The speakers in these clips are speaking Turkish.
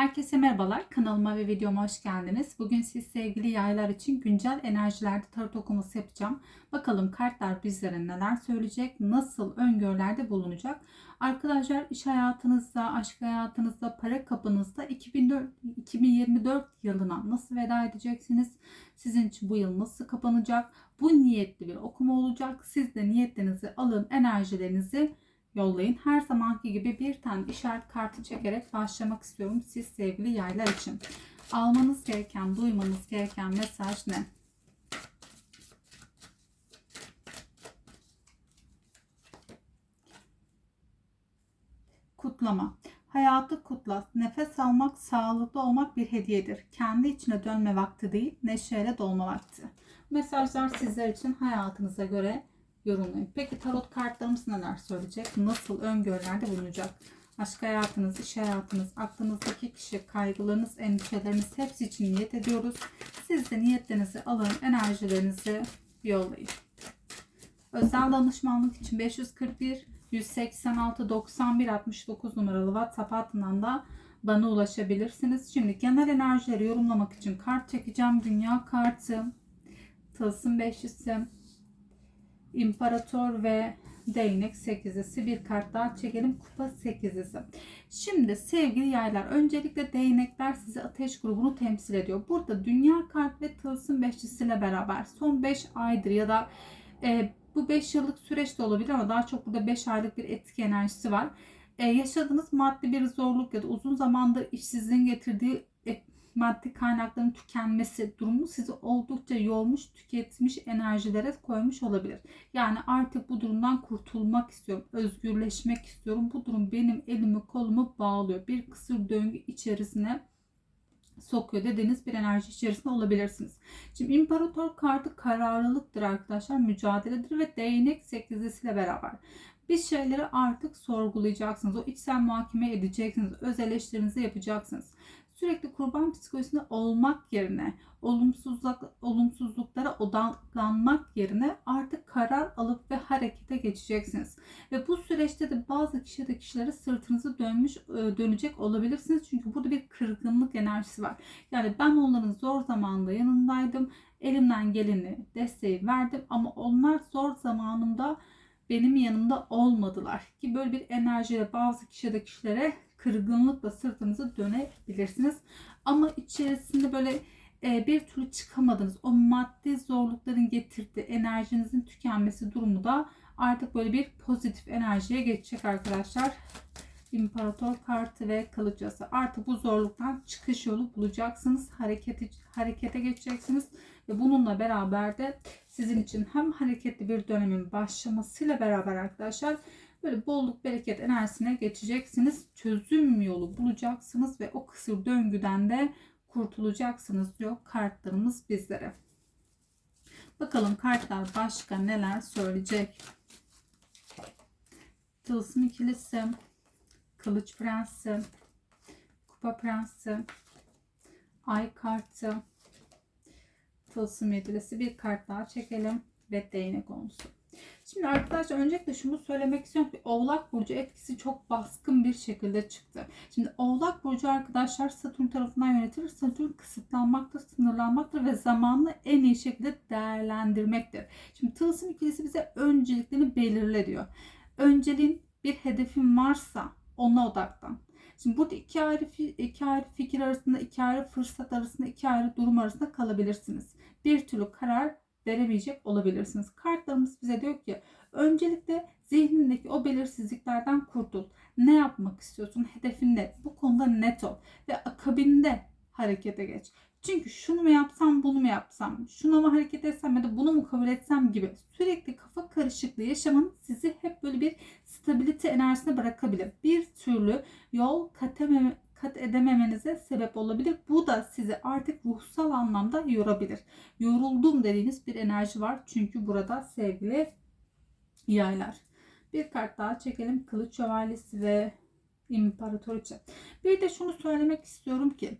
Herkese merhabalar. Kanalıma ve videoma hoş geldiniz. Bugün siz sevgili yaylar için güncel enerjilerde tarot okuması yapacağım. Bakalım kartlar bizlere neler söyleyecek, nasıl öngörülerde bulunacak. Arkadaşlar iş hayatınızda, aşk hayatınızda, para kapınızda 2004, 2024 yılına nasıl veda edeceksiniz? Sizin için bu yıl nasıl kapanacak? Bu niyetli bir okuma olacak. Siz de niyetlerinizi alın, enerjilerinizi yollayın. Her zamanki gibi bir tane işaret kartı çekerek başlamak istiyorum siz sevgili yaylar için. Almanız gereken, duymanız gereken mesaj ne? Kutlama. Hayatı kutla. Nefes almak, sağlıklı olmak bir hediyedir. Kendi içine dönme vakti değil, neşeyle dolma vakti. Mesajlar sizler için hayatınıza göre yorumlayın. Peki tarot kartlarımız neler söyleyecek? Nasıl öngörülerde bulunacak? Aşk hayatınız, iş hayatınız, aklınızdaki kişi, kaygılarınız, endişeleriniz hepsi için niyet ediyoruz. Siz de niyetlerinizi alın, enerjilerinizi yollayın. Özel danışmanlık için 541 186 91 69 numaralı WhatsApp hattından da bana ulaşabilirsiniz. Şimdi genel enerjileri yorumlamak için kart çekeceğim. Dünya kartı, tılsım beşlisi, İmparator ve değnek sekizlisi bir kart daha çekelim. Kupa sekizlisi. Şimdi sevgili yaylar öncelikle değnekler sizi ateş grubunu temsil ediyor. Burada dünya kart ve tılsım beşlisiyle beraber son 5 aydır ya da e, bu 5 yıllık süreçte olabilir ama daha çok burada 5 aylık bir etki enerjisi var. E, yaşadığınız maddi bir zorluk ya da uzun zamandır işsizliğin getirdiği maddi kaynakların tükenmesi durumu sizi oldukça yormuş, tüketmiş enerjilere koymuş olabilir. Yani artık bu durumdan kurtulmak istiyorum, özgürleşmek istiyorum. Bu durum benim elimi kolumu bağlıyor. Bir kısır döngü içerisine sokuyor dediğiniz bir enerji içerisinde olabilirsiniz. Şimdi imparator kartı kararlılıktır arkadaşlar, mücadeledir ve değnek sekizlisiyle beraber bir şeyleri artık sorgulayacaksınız. O içsel muhakeme edeceksiniz. Öz eleştirinizi yapacaksınız sürekli kurban psikolojisinde olmak yerine olumsuzluk, olumsuzluklara odaklanmak yerine artık karar alıp ve harekete geçeceksiniz. Ve bu süreçte de bazı kişi de kişilere sırtınızı dönmüş e, dönecek olabilirsiniz. Çünkü burada bir kırgınlık enerjisi var. Yani ben onların zor zamanında yanındaydım. Elimden geleni desteği verdim ama onlar zor zamanımda benim yanımda olmadılar ki böyle bir enerjiyle bazı kişi de kişilere kırgınlıkla sırtınızı dönebilirsiniz. Ama içerisinde böyle e, bir türlü çıkamadınız. O maddi zorlukların getirdiği enerjinizin tükenmesi durumu da artık böyle bir pozitif enerjiye geçecek arkadaşlar. İmparator kartı ve kılıcası. Artık bu zorluktan çıkış yolu bulacaksınız. Harekete, harekete geçeceksiniz. Ve bununla beraber de sizin için hem hareketli bir dönemin başlamasıyla beraber arkadaşlar Böyle bolluk bereket enerjisine geçeceksiniz. Çözüm yolu bulacaksınız ve o kısır döngüden de kurtulacaksınız diyor kartlarımız bizlere. Bakalım kartlar başka neler söyleyecek. Tılsım ikilisi, kılıç prensi, kupa prensi, ay kartı, tılsım yedilisi bir kart daha çekelim ve değnek konusu. Şimdi arkadaşlar öncelikle şunu söylemek istiyorum ki Oğlak Burcu etkisi çok baskın bir şekilde çıktı. Şimdi Oğlak Burcu arkadaşlar Satürn tarafından yönetilir. Satürn kısıtlanmaktır, sınırlanmaktır ve zamanla en iyi şekilde değerlendirmektir. Şimdi Tılsım ikilisi bize önceliklerini belirle diyor. Önceliğin bir hedefin varsa ona odaklan. Şimdi burada iki ayrı, iki ayrı fikir arasında, iki ayrı fırsat arasında, iki ayrı durum arasında kalabilirsiniz. Bir türlü karar veremeyecek olabilirsiniz. Kartlarımız bize diyor ki öncelikle zihnindeki o belirsizliklerden kurtul. Ne yapmak istiyorsun? Hedefin ne? Bu konuda net ol. Ve akabinde harekete geç. Çünkü şunu mu yapsam bunu mu yapsam, şunu mu hareket etsem ya da bunu mu kabul etsem gibi sürekli kafa karışıklığı yaşamanın sizi hep böyle bir stabilite enerjisine bırakabilir. Bir türlü yol kat kat edememenize sebep olabilir. Bu da sizi artık ruhsal anlamda yorabilir. Yoruldum dediğiniz bir enerji var. Çünkü burada sevgili yaylar. Bir kart daha çekelim. Kılıç şövalyesi ve imparatoriçe. Bir de şunu söylemek istiyorum ki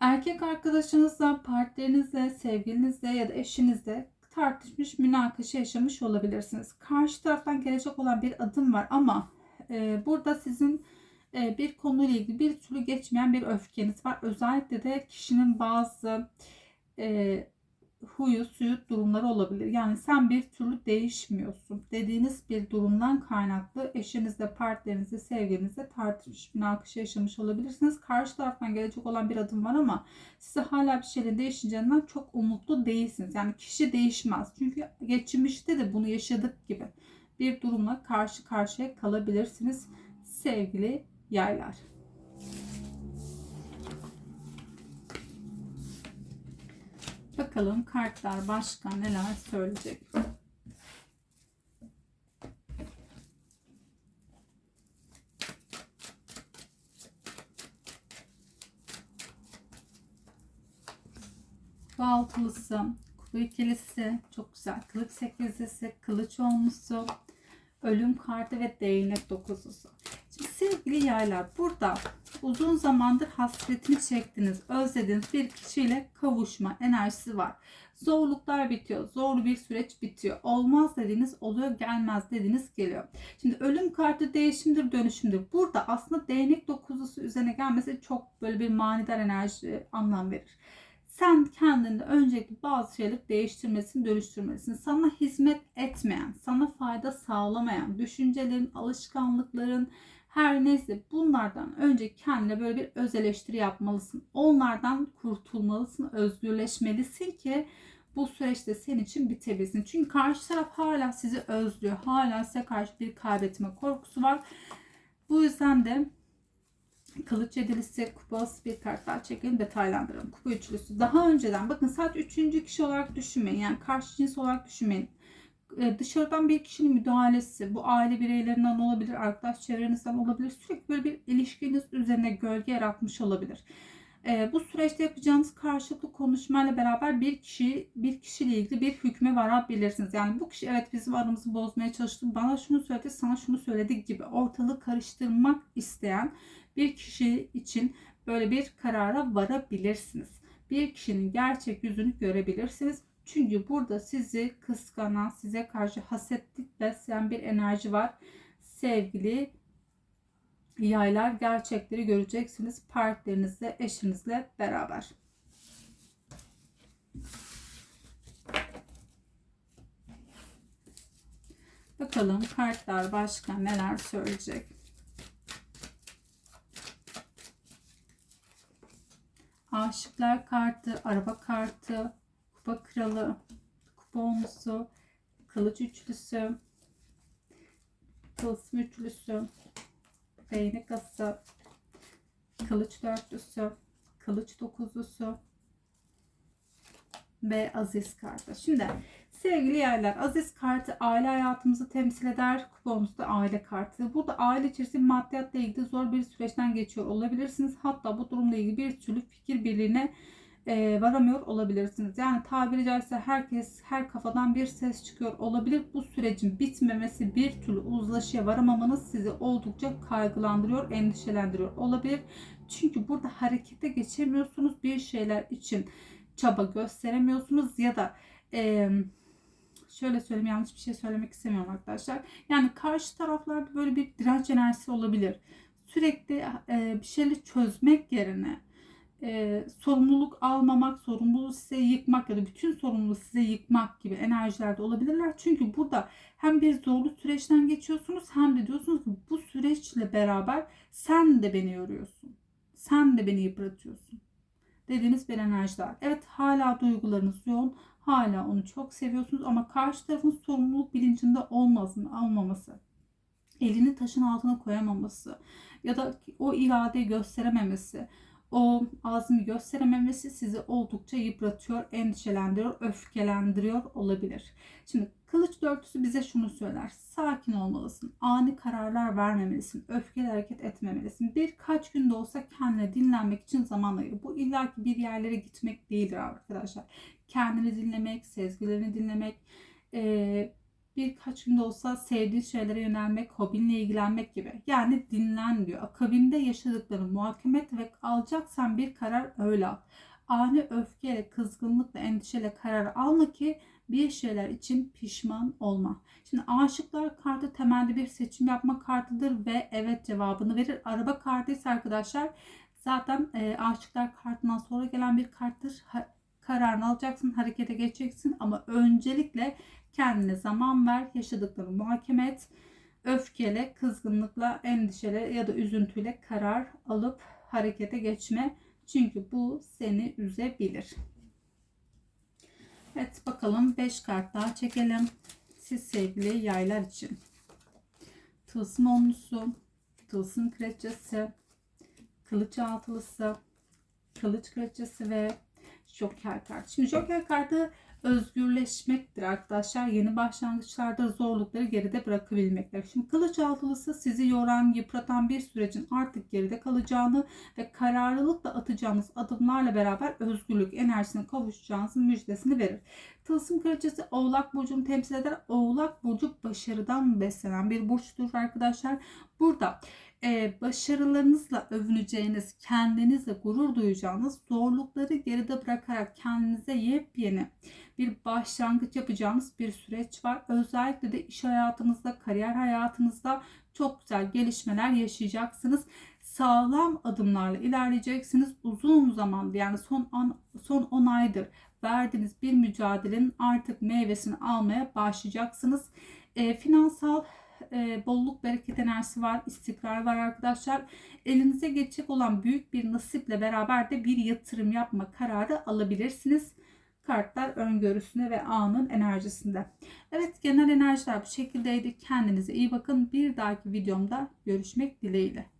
erkek arkadaşınızla, partnerinizle, sevgilinizle ya da eşinizle tartışmış, münakaşa yaşamış olabilirsiniz. Karşı taraftan gelecek olan bir adım var ama e, burada sizin e, bir konuyla ilgili bir türlü geçmeyen bir öfkeniz var. Özellikle de kişinin bazı e, huyu suyu durumları olabilir. Yani sen bir türlü değişmiyorsun dediğiniz bir durumdan kaynaklı eşinizle, partnerinizle, sevgilinizle tartışmış, münakaşa yaşamış olabilirsiniz. Karşı taraftan gelecek olan bir adım var ama size hala bir şeylerin değişeceğinden çok umutlu değilsiniz. Yani kişi değişmez. Çünkü geçmişte de bunu yaşadık gibi bir durumla karşı karşıya kalabilirsiniz sevgili yaylar. Bakalım kartlar başka neler söyleyecek. Bu altılısı, kupa ikilisi, çok güzel. Kılıç sekizlisi, kılıç olmuşsu, ölüm kartı ve değnek dokuzlusu. Şimdi sevgili yaylar burada uzun zamandır hasretini çektiniz, özlediğiniz bir kişiyle kavuşma enerjisi var. Zorluklar bitiyor, zorlu bir süreç bitiyor. Olmaz dediğiniz oluyor, gelmez dediğiniz geliyor. Şimdi ölüm kartı değişimdir, dönüşümdür. Burada aslında değnek dokuzlusu üzerine gelmesi çok böyle bir manidar enerji anlam verir. Sen kendinde öncelikle bazı şeyleri değiştirmesin, dönüştürmelisin. Sana hizmet etmeyen, sana fayda sağlamayan düşüncelerin, alışkanlıkların, her neyse bunlardan önce kendine böyle bir öz eleştiri yapmalısın. Onlardan kurtulmalısın, özgürleşmelisin ki bu süreçte senin için bitebilsin. Çünkü karşı taraf hala sizi özlüyor. Hala size karşı bir kaybetme korkusu var. Bu yüzden de Kılıç yedilisi, kupası bir kart daha çekelim detaylandıralım. Kupa üçlüsü. Daha önceden bakın sadece üçüncü kişi olarak düşünmeyin. Yani karşı cins olarak düşünmeyin. Ee, dışarıdan bir kişinin müdahalesi, bu aile bireylerinden olabilir, arkadaş çevrenizden olabilir. Sürekli böyle bir ilişkiniz üzerine gölge yaratmış olabilir. E, bu süreçte yapacağınız karşılıklı konuşmayla beraber bir kişi bir kişiyle ilgili bir hükme varabilirsiniz. Yani bu kişi evet bizim aramızı bozmaya çalıştı. Bana şunu söyledi, sana şunu söyledi gibi ortalığı karıştırmak isteyen bir kişi için böyle bir karara varabilirsiniz. Bir kişinin gerçek yüzünü görebilirsiniz. Çünkü burada sizi kıskanan, size karşı hasetlik besleyen bir enerji var. Sevgili yaylar gerçekleri göreceksiniz partnerinizle, eşinizle beraber. Bakalım kartlar başka neler söyleyecek. Aşıklar kartı, araba kartı, kupa kralı, kupa onlusu, kılıç üçlüsü, tılsım üçlüsü, değnek ası, kılıç dörtlüsü, kılıç dokuzlusu ve aziz kartı. Şimdi sevgili yerler aziz kartı aile hayatımızı temsil eder. Kupamız da aile kartı. Burada aile içerisinde maddiyatla ilgili zor bir süreçten geçiyor olabilirsiniz. Hatta bu durumla ilgili bir türlü fikir birliğine e, varamıyor olabilirsiniz. Yani tabiri caizse herkes her kafadan bir ses çıkıyor olabilir. Bu sürecin bitmemesi bir türlü uzlaşıya varamamanız sizi oldukça kaygılandırıyor, endişelendiriyor olabilir. Çünkü burada harekete geçemiyorsunuz bir şeyler için çaba gösteremiyorsunuz ya da e, şöyle söyleyeyim yanlış bir şey söylemek istemiyorum arkadaşlar. Yani karşı taraflarda böyle bir direnç enerjisi olabilir. Sürekli e, bir şeyleri çözmek yerine e, sorumluluk almamak, sorumluluğu size yıkmak ya da bütün sorumluluğu size yıkmak gibi enerjilerde olabilirler. Çünkü burada hem bir zorlu süreçten geçiyorsunuz hem de diyorsunuz ki bu süreçle beraber sen de beni yoruyorsun. Sen de beni yıpratıyorsun. Dediğiniz bir enerjiler. Evet hala duygularınız yoğun. Hala onu çok seviyorsunuz ama karşı tarafın sorumluluk bilincinde olmasın, almaması. Elini taşın altına koyamaması ya da o iradeyi gösterememesi o azmi gösterememesi sizi oldukça yıpratıyor, endişelendiriyor, öfkelendiriyor olabilir. Şimdi kılıç dörtlüsü bize şunu söyler. Sakin olmalısın. Ani kararlar vermemelisin. Öfkeli hareket etmemelisin. Birkaç gün de olsa kendine dinlenmek için zaman ayır. Bu illaki bir yerlere gitmek değildir arkadaşlar. Kendini dinlemek, sezgilerini dinlemek, ee, birkaç gün de olsa sevdiğin şeylere yönelmek, hobinle ilgilenmek gibi. Yani dinlen diyor. Akabinde yaşadıklarını muhakeme et ve alacaksan bir karar öyle al. ani öfkeyle, kızgınlıkla, endişeyle karar alma ki bir şeyler için pişman olma. Şimdi aşıklar kartı temelde bir seçim yapma kartıdır ve evet cevabını verir. Araba kartı ise arkadaşlar zaten e, aşıklar kartından sonra gelen bir karttır. Ha, kararını alacaksın, harekete geçeceksin ama öncelikle kendine zaman ver, yaşadıklarını muhakeme et. Öfkeyle, kızgınlıkla, endişeyle ya da üzüntüyle karar alıp harekete geçme. Çünkü bu seni üzebilir. Evet bakalım 5 kart daha çekelim. Siz sevgili yaylar için. Tılsım onlusu, tılsım kraliçesi, kılıç altılısı, kılıç kraliçesi ve joker kartı. Şimdi joker kartı özgürleşmektir arkadaşlar. Yeni başlangıçlarda zorlukları geride bırakabilmektir. Şimdi kılıç altılısı sizi yoran, yıpratan bir sürecin artık geride kalacağını ve kararlılıkla atacağınız adımlarla beraber özgürlük enerjisine kavuşacağınızın müjdesini verir. Tılsım kraliçesi Oğlak Burcu'nu temsil eder. Oğlak Burcu başarıdan beslenen bir burçtur arkadaşlar. Burada e, başarılarınızla övüneceğiniz, kendinizle gurur duyacağınız, zorlukları geride bırakarak kendinize yepyeni bir başlangıç yapacağınız bir süreç var. Özellikle de iş hayatınızda, kariyer hayatınızda çok güzel gelişmeler yaşayacaksınız. Sağlam adımlarla ilerleyeceksiniz. Uzun zaman yani son an, son 10 aydır verdiğiniz bir mücadelenin artık meyvesini almaya başlayacaksınız. E, finansal e, bolluk bereket enerjisi var, istikrar var arkadaşlar. Elinize geçecek olan büyük bir nasiple beraber de bir yatırım yapma kararı alabilirsiniz. Kartlar öngörüsüne ve anın enerjisinde. Evet genel enerjiler bu şekildeydi. Kendinize iyi bakın. Bir dahaki videomda görüşmek dileğiyle.